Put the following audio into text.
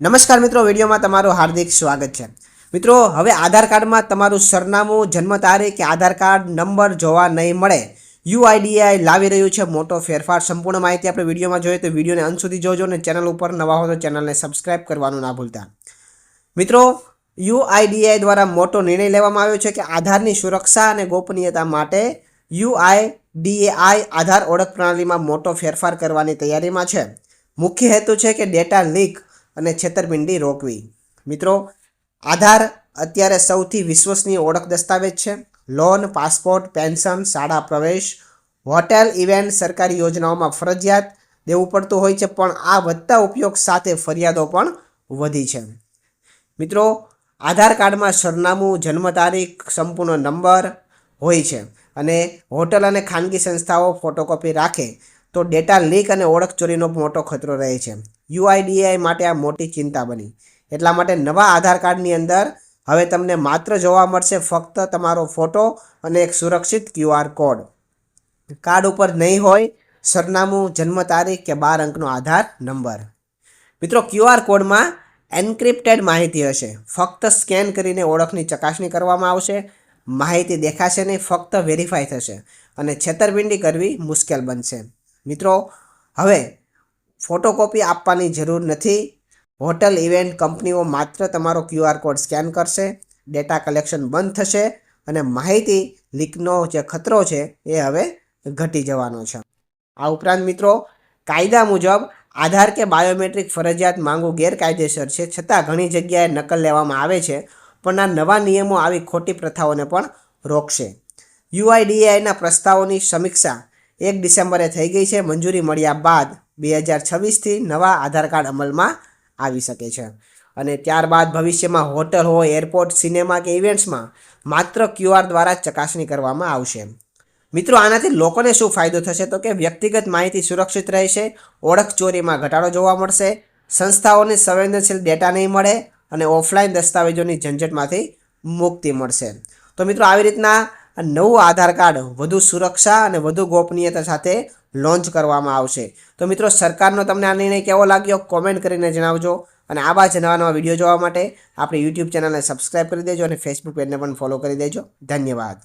નમસ્કાર મિત્રો, વિડીયોમાં તમારું હાર્દિક સ્વાગત છે. મિત્રો, હવે આધાર કાર્ડમાં તમારું સરનામું, જન્મ તારીખ કે આધાર કાર્ડ, નંબર જોવા નહીં મળે. યુઆઈડીઆઈ લાવી રહ્યું છે મોટો ફેરફાર. સંપૂર્ણ માહિતી આપણે વિડીયોમાં જોઈએ તો વિડીયોને અંત સુધી જોજો અને ચેનલ ઉપર નવા હો તો ચેનલને સબસ્ક્રાઇબ કરવાનું ના ભૂલતા. મિત્રો યુઆઈડીઆઈ દ્વારા મોટો નિર્ણય લેવામાં આવ્યો છે કે આધારની સુરક્ષા અને ગોપનીયતા માટે યુઆઈડીએઆઈ આધાર ઓળખ પ્રણાલીમાં મોટો ફેરફાર કરવાની તૈયારીમાં છે. મુખ્ય હેતુ છે કે ડેટા લીક અને છેતરપિંડી રોકવી. મિત્રો, આધાર અત્યારે સૌથી વિશ્વસનીય ઓળખ દસ્તાવેજ છે. લોન, પાસપોર્ટ, પેન્શન, શાળા પ્રવેશ, હોટેલ, ઇવેન્ટ, સરકારી યોજનાઓમાં ફરજિયાત દેવું પડતું હોય છે, પણ આ વધતા ઉપયોગ સાથે ફરિયાદો પણ વધી છે. મિત્રો, આધાર કાર્ડમાં સરનામું જન્મ તારીખ સંપૂર્ણ નંબર હોય છે અને હોટલ અને ખાનગી સંસ્થાઓ ફોટોકોપી રાખે તો ડેટા લીક અને ઓળખ ચોરીનો મોટો ખતરો રહે છે. યુઆઈડીઆઈ માટે આ મોટી ચિંતા બની. એટલા માટે નવા આધાર કાર્ડની અંદર હવે તમને માત્ર જોવા મળશે ફક્ત તમારો ફોટો અને એક સુરક્ષિત ક્યુઆર કોડ. કાર્ડ ઉપર નહીં હોય, સરનામું જન્મ તારીખ કે બાર અંકનો આધાર નંબર. મિત્રો ક્યુઆર કોડમાં એન્ક્રિપ્ટેડ માહિતી હશે. ફક્ત સ્કેન કરીને ઓળખની ચકાસણી કરવામાં આવશે. માહિતી દેખાશે નહીં, ફક્ત વેરીફાઈ થશે. અને છેતરપિંડી કરવી મુશ્કેલ બનશે. મિત્રો, હવે ફોટોકોપી આપવાની જરૂર નથી. હોટલ ઇવેન્ટ કંપનીઓ માત્ર તમારો ક્યુઆર કોડ સ્કેન કરશે, ડેટા કલેક્શન બંધ થશે અને માહિતી લીકનો જે ખતરો છે એ હવે ઘટી જવાનો છે. આ ઉપરાંત મિત્રો, કાયદા મુજબ આધાર કે બાયોમેટ્રિક ફરજિયાત માંગવું ગેરકાયદેસર છે, છતાં ઘણી જગ્યાએ નકલ લેવામાં આવે છે, પણ આ નવા નિયમો આવી ખોટી પ્રથાઓને પણ રોકશે. યુઆઈડીએઆઈના પ્રસ્તાવોની સમીક્ષા એક ડિસેમ્બરે થઈ ગઈ છે. મંજૂરી મળ્યા બાદ બે હજાર છવ્વીસથી નવા આધાર કાર્ડ અમલમાં આવી શકે છે. અને ત્યારબાદ ભવિષ્યમાં હોટલ હોય, એરપોર્ટ, સિનેમા કે ઇવેન્ટ્સમાં માત્ર ક્યુઆર દ્વારા ચકાસણી કરવામાં આવશે. મિત્રો, આનાથી લોકોને શું ફાયદો થશે? તો કે વ્યક્તિગત માહિતી સુરક્ષિત રહેશે, ઓળખ ચોરીમાં ઘટાડો જોવા મળશે, સંસ્થાઓને સંવેદનશીલ ડેટા નહીં મળે અને ઓફલાઈન દસ્તાવેજોની ઝંઝટમાંથી મુક્તિ મળશે. તો મિત્રો, આવી રીતના નવું આધાર કાર્ડ વધુ સુરક્ષા અને વધુ ગોપનીયતા સાથે લોન્ચ કરવામાં આવશે. તો મિત્રો, સરકારનો તમને આ નિર્ણય કેવો લાગ્યો? કોમેન્ટ કરીને જણાવજો. અને આવા જ નવા નવા વીડિયો જોવા માટે આપણી યુટ્યુબ ચેનલને સબસ્ક્રાઈબ કરી દેજો અને ફેસબુક પેજને પણ ફોલો કરી દેજો. ધન્યવાદ.